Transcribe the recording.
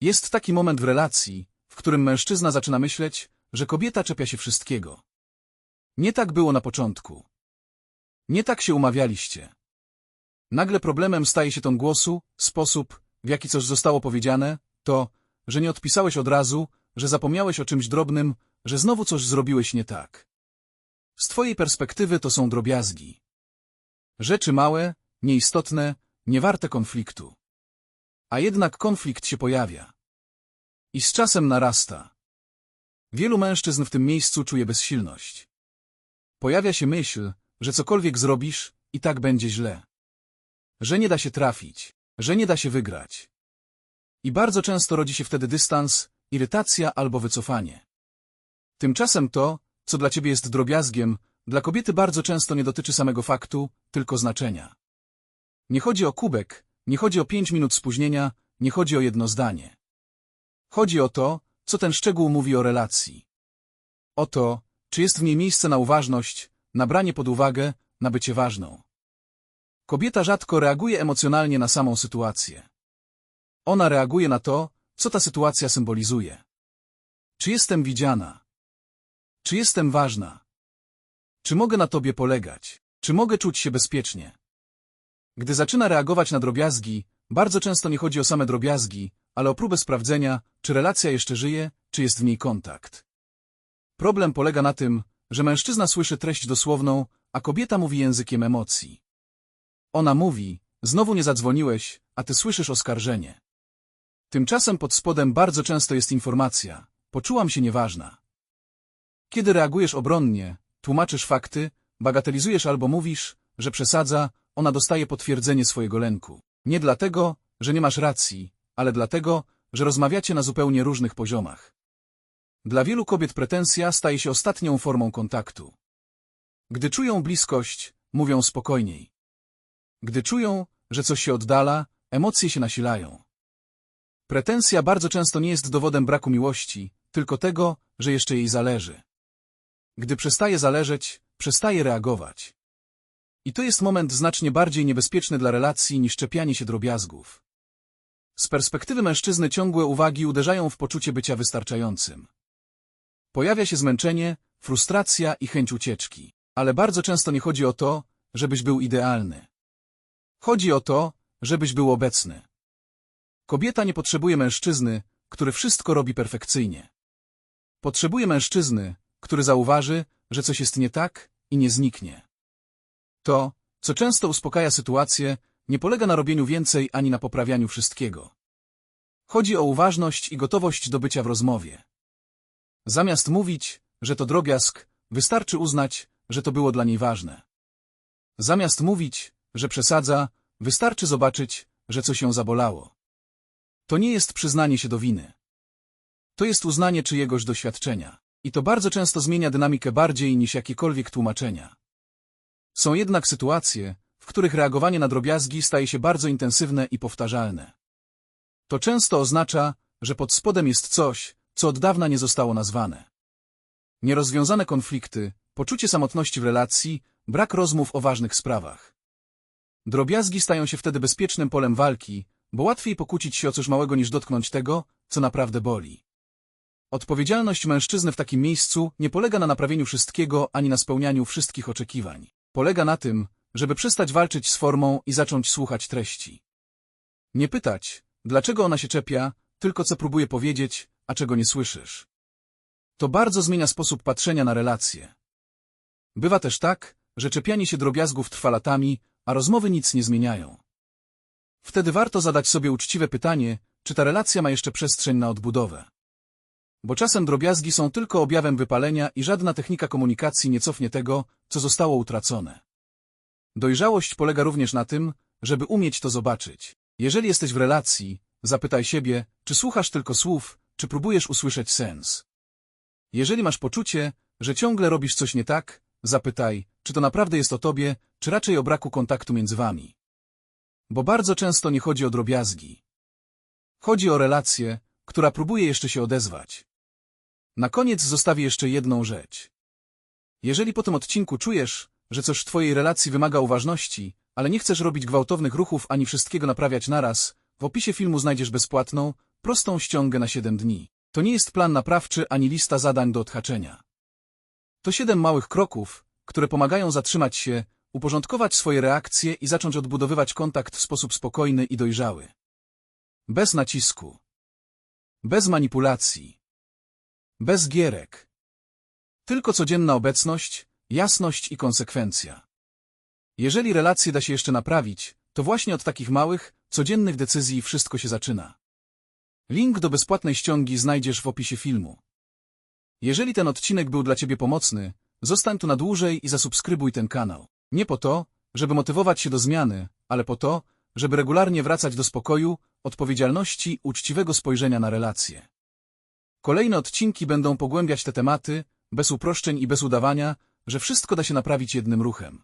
Jest taki moment w relacji, w którym mężczyzna zaczyna myśleć, że kobieta czepia się wszystkiego. Nie tak było na początku. Nie tak się umawialiście. Nagle problemem staje się ton głosu, sposób, w jaki coś zostało powiedziane, to, że nie odpisałeś od razu, że zapomniałeś o czymś drobnym, że znowu coś zrobiłeś nie tak. Z twojej perspektywy to są drobiazgi. Rzeczy małe, nieistotne, niewarte konfliktu. A jednak konflikt się pojawia. I z czasem narasta. Wielu mężczyzn w tym miejscu czuje bezsilność. Pojawia się myśl, że cokolwiek zrobisz, i tak będzie źle. Że nie da się trafić, że nie da się wygrać. I bardzo często rodzi się wtedy dystans, irytacja albo wycofanie. Tymczasem to, co dla ciebie jest drobiazgiem, dla kobiety bardzo często nie dotyczy samego faktu, tylko znaczenia. Nie chodzi o kubek, nie chodzi o pięć minut spóźnienia, nie chodzi o jedno zdanie. Chodzi o to, co ten szczegół mówi o relacji. O to, czy jest w niej miejsce na uważność, na branie pod uwagę, na bycie ważną. Kobieta rzadko reaguje emocjonalnie na samą sytuację. Ona reaguje na to, co ta sytuacja symbolizuje. Czy jestem widziana? Czy jestem ważna? Czy mogę na tobie polegać? Czy mogę czuć się bezpiecznie? Gdy zaczyna reagować na drobiazgi, bardzo często nie chodzi o same drobiazgi, ale o próbę sprawdzenia, czy relacja jeszcze żyje, czy jest w niej kontakt. Problem polega na tym, że mężczyzna słyszy treść dosłowną, a kobieta mówi językiem emocji. Ona mówi, znowu nie zadzwoniłeś, a ty słyszysz oskarżenie. Tymczasem pod spodem bardzo często jest informacja, poczułam się nieważna. Kiedy reagujesz obronnie, tłumaczysz fakty, bagatelizujesz albo mówisz, że przesadza, ona dostaje potwierdzenie swojego lęku. Nie dlatego, że nie masz racji, ale dlatego, że rozmawiacie na zupełnie różnych poziomach. Dla wielu kobiet pretensja staje się ostatnią formą kontaktu. Gdy czują bliskość, mówią spokojniej. Gdy czują, że coś się oddala, emocje się nasilają. Pretensja bardzo często nie jest dowodem braku miłości, tylko tego, że jeszcze jej zależy. Gdy przestaje zależeć, przestaje reagować. I to jest moment znacznie bardziej niebezpieczny dla relacji niż czepianie się drobiazgów. Z perspektywy mężczyzny ciągłe uwagi uderzają w poczucie bycia wystarczającym. Pojawia się zmęczenie, frustracja i chęć ucieczki. Ale bardzo często nie chodzi o to, żebyś był idealny. Chodzi o to, żebyś był obecny. Kobieta nie potrzebuje mężczyzny, który wszystko robi perfekcyjnie. Potrzebuje mężczyzny, który zauważy, że coś jest nie tak i nie zniknie. To, co często uspokaja sytuację, nie polega na robieniu więcej ani na poprawianiu wszystkiego. Chodzi o uważność i gotowość do bycia w rozmowie. Zamiast mówić, że to drobiazg, wystarczy uznać, że to było dla niej ważne. Zamiast mówić, że przesadza, wystarczy zobaczyć, że coś ją zabolało. To nie jest przyznanie się do winy. To jest uznanie czyjegoś doświadczenia. I to bardzo często zmienia dynamikę bardziej niż jakiekolwiek tłumaczenia. Są jednak sytuacje, w których reagowanie na drobiazgi staje się bardzo intensywne i powtarzalne. To często oznacza, że pod spodem jest coś, co od dawna nie zostało nazwane. Nierozwiązane konflikty, poczucie samotności w relacji, brak rozmów o ważnych sprawach. Drobiazgi stają się wtedy bezpiecznym polem walki, bo łatwiej pokłócić się o coś małego niż dotknąć tego, co naprawdę boli. Odpowiedzialność mężczyzny w takim miejscu nie polega na naprawieniu wszystkiego ani na spełnianiu wszystkich oczekiwań. Polega na tym, żeby przestać walczyć z formą i zacząć słuchać treści. Nie pytać, dlaczego ona się czepia, tylko co próbuje powiedzieć, a czego nie słyszysz. To bardzo zmienia sposób patrzenia na relacje. Bywa też tak, że czepianie się drobiazgów trwa latami, a rozmowy nic nie zmieniają. Wtedy warto zadać sobie uczciwe pytanie, czy ta relacja ma jeszcze przestrzeń na odbudowę. Bo czasem drobiazgi są tylko objawem wypalenia i żadna technika komunikacji nie cofnie tego, co zostało utracone. Dojrzałość polega również na tym, żeby umieć to zobaczyć. Jeżeli jesteś w relacji, zapytaj siebie, czy słuchasz tylko słów, czy próbujesz usłyszeć sens. Jeżeli masz poczucie, że ciągle robisz coś nie tak, zapytaj, czy to naprawdę jest o tobie, czy raczej o braku kontaktu między wami. Bo bardzo często nie chodzi o drobiazgi. Chodzi o relację, która próbuje jeszcze się odezwać. Na koniec zostawię jeszcze jedną rzecz. Jeżeli po tym odcinku czujesz, że coś w twojej relacji wymaga uważności, ale nie chcesz robić gwałtownych ruchów ani wszystkiego naprawiać naraz, w opisie filmu znajdziesz bezpłatną, prostą ściągę na 7 dni. To nie jest plan naprawczy ani lista zadań do odhaczenia. To siedem małych kroków, które pomagają zatrzymać się, uporządkować swoje reakcje i zacząć odbudowywać kontakt w sposób spokojny i dojrzały. Bez nacisku. Bez manipulacji. Bez gierek. Tylko codzienna obecność, jasność i konsekwencja. Jeżeli relacje da się jeszcze naprawić, to właśnie od takich małych, codziennych decyzji wszystko się zaczyna. Link do bezpłatnej ściągi znajdziesz w opisie filmu. Jeżeli ten odcinek był dla Ciebie pomocny, zostań tu na dłużej i zasubskrybuj ten kanał. Nie po to, żeby motywować się do zmiany, ale po to, żeby regularnie wracać do spokoju, odpowiedzialności, uczciwego spojrzenia na relacje. Kolejne odcinki będą pogłębiać te tematy, bez uproszczeń i bez udawania, że wszystko da się naprawić jednym ruchem.